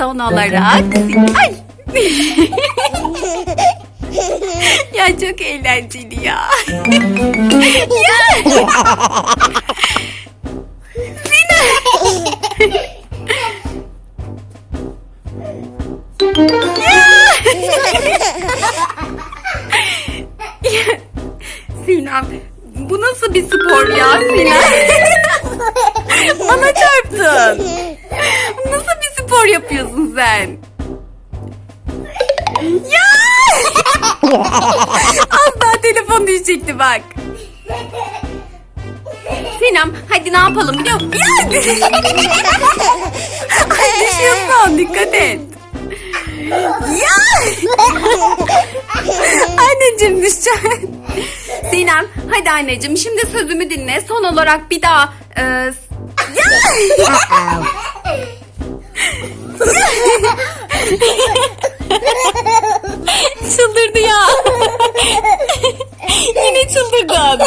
son olarak... Ay! ya çok eğlenceli ya. ya! Sinem bu nasıl bir spor ya Sinem? Bana çarptın. Spor yapıyorsun sen? Ya! Az daha telefon düşecekti bak. Sinem hadi ne yapalım biliyor musun? Ya! Ay düşüyorsun dikkat et. Ya! Anneciğim düşeceksin. Sinem hadi anneciğim şimdi sözümü dinle. Son olarak bir daha... E, ya! Çıldırdın.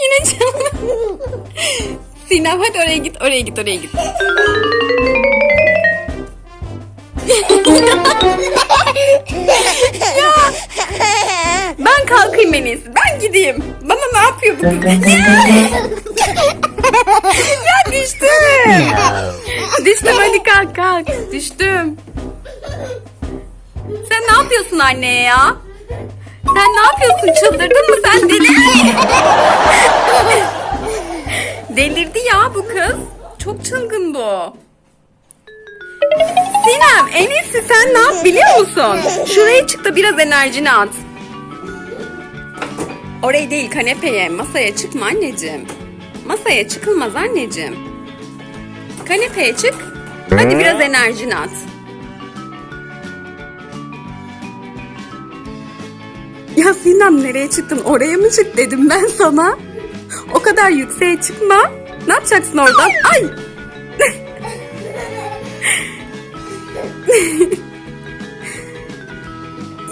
Yine çıldırdın. Sinem hadi oraya git, oraya git, oraya git. Ben kalkayım en iyisi. Ben gideyim. Bana ne yapıyor bu kız? ya düştüm. Düştüm hadi kalk kalk. Düştüm. Sen ne yapıyorsun anneye ya? Sen ne yapıyorsun? Çıldırdın mı sen deli? Delirdi ya bu kız. Çok çılgın bu. Sinem en iyisi sen ne yap biliyor musun? Şuraya çık da biraz enerjini at. Oraya değil kanepeye, masaya çıkma anneciğim. Masaya çıkılmaz anneciğim. Kanepeye çık. Hadi biraz enerjini at. Ya Sinem nereye çıktın? Oraya mı çık dedim ben sana. O kadar yükseğe çıkma. Ne yapacaksın oradan? Ay!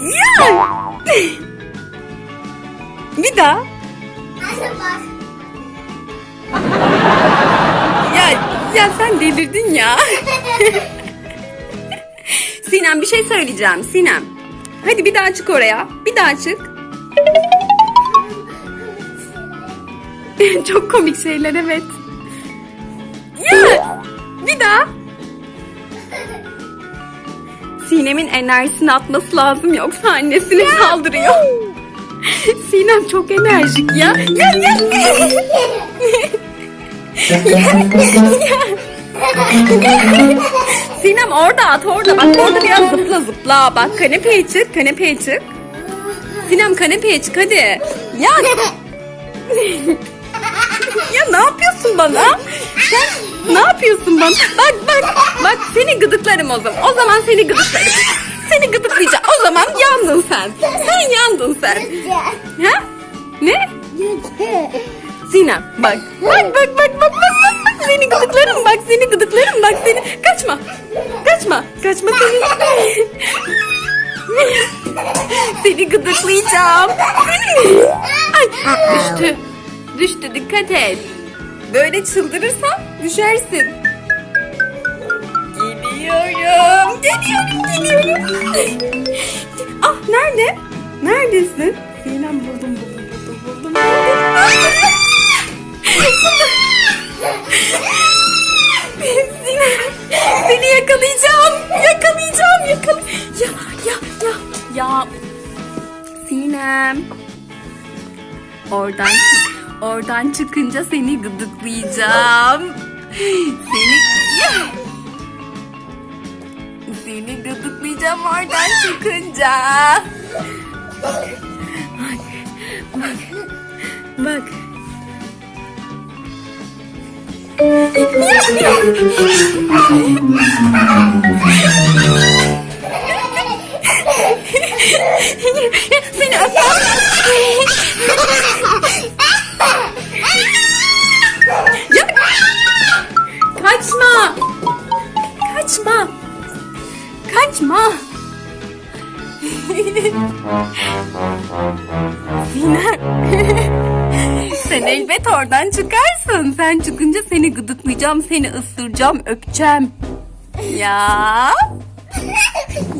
ya! Bir daha. Ya ya sen delirdin ya. Sinem bir şey söyleyeceğim Sinem. Hadi bir daha çık oraya. Bir daha çık. Çok komik şeyler evet. Ya bir daha. Sinem'in enerjisini atması lazım yoksa annesine saldırıyor. Sinem çok enerjik ya. Ya ya. Sinem orada at orada bak orada biraz zıpla zıpla bak kanepeye çık kanepeye çık. Sinem kanepeye çık hadi. Ya ya ne yapıyorsun bana? Sen ne yapıyorsun bana? Bak bak bak seni gıdıklarım o zaman. O zaman seni gıdıklarım. Seni gıdıklayacağım. O zaman yandın sen. Sen yandın sen. Ha? Ne? Sinem. Bak bak bak bak bak bak bak seni gıdıklarım bak seni gıdıklarım bak seni. Kaçma. Kaçma. Kaçma seni. seni gıdıklayacağım. Ay düştü. Düştü dikkat et. Böyle çıldırırsan düşersin. Geliyorum. Geliyorum geliyorum. ah nerede? Neredesin? Sinem buldum buldum buldum buldum. buldum. Sinem seni yakalayacağım. Yakalayacağım. Yakal ya ya ya ya. Sinem. Oradan oradan çıkınca seni gıdıklayacağım. Seni ya. Seni gıdıklayacağım oradan çıkınca. Bak. Bak. Bak. Seni. Ya. Kaçma. Kaçma. Kaçma. Sinem. Sen elbet oradan çıkarsın. Sen çıkınca seni gıdıklayacağım, seni ısıracağım, öpeceğim. Ya.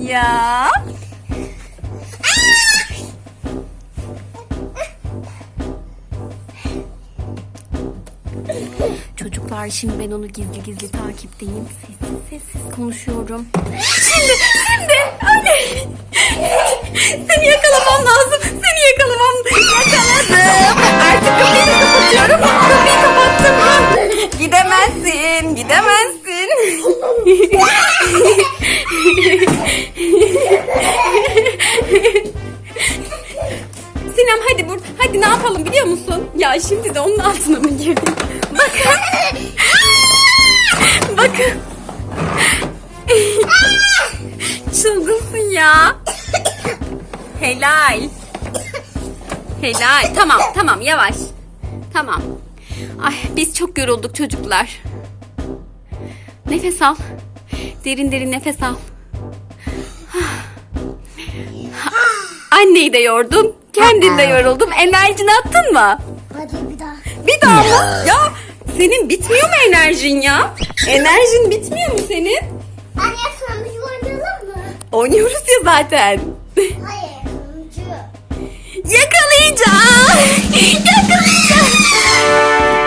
Ya. Çocuklar şimdi ben onu gizli gizli takipteyim. Sessiz sessiz konuşuyorum. Şimdi, şimdi. Anne. Seni yakalamam lazım. Seni yakalamam. Yakaladım. Kapatıyorum. Kapıyı kapattım. Gidemezsin. Gidemezsin. Sinem hadi bur hadi ne yapalım biliyor musun? Ya şimdi de onun altına mı girdim? Bakın. Bakın. Çılgınsın ya. Helal. Helal. Tamam tamam yavaş. Tamam. Ay biz çok yorulduk çocuklar. Nefes al. Derin derin nefes al. Anneyi de yordun. Kendin de yoruldun. Enerjini attın mı? Hadi bir daha. Bir daha mı? Ya senin bitmiyor mu enerjin ya? Enerjin bitmiyor mu senin? Anne sana bir oynayalım mı? Oynuyoruz ya zaten. Hayır. Yakalayacağım. Yakalayacağım.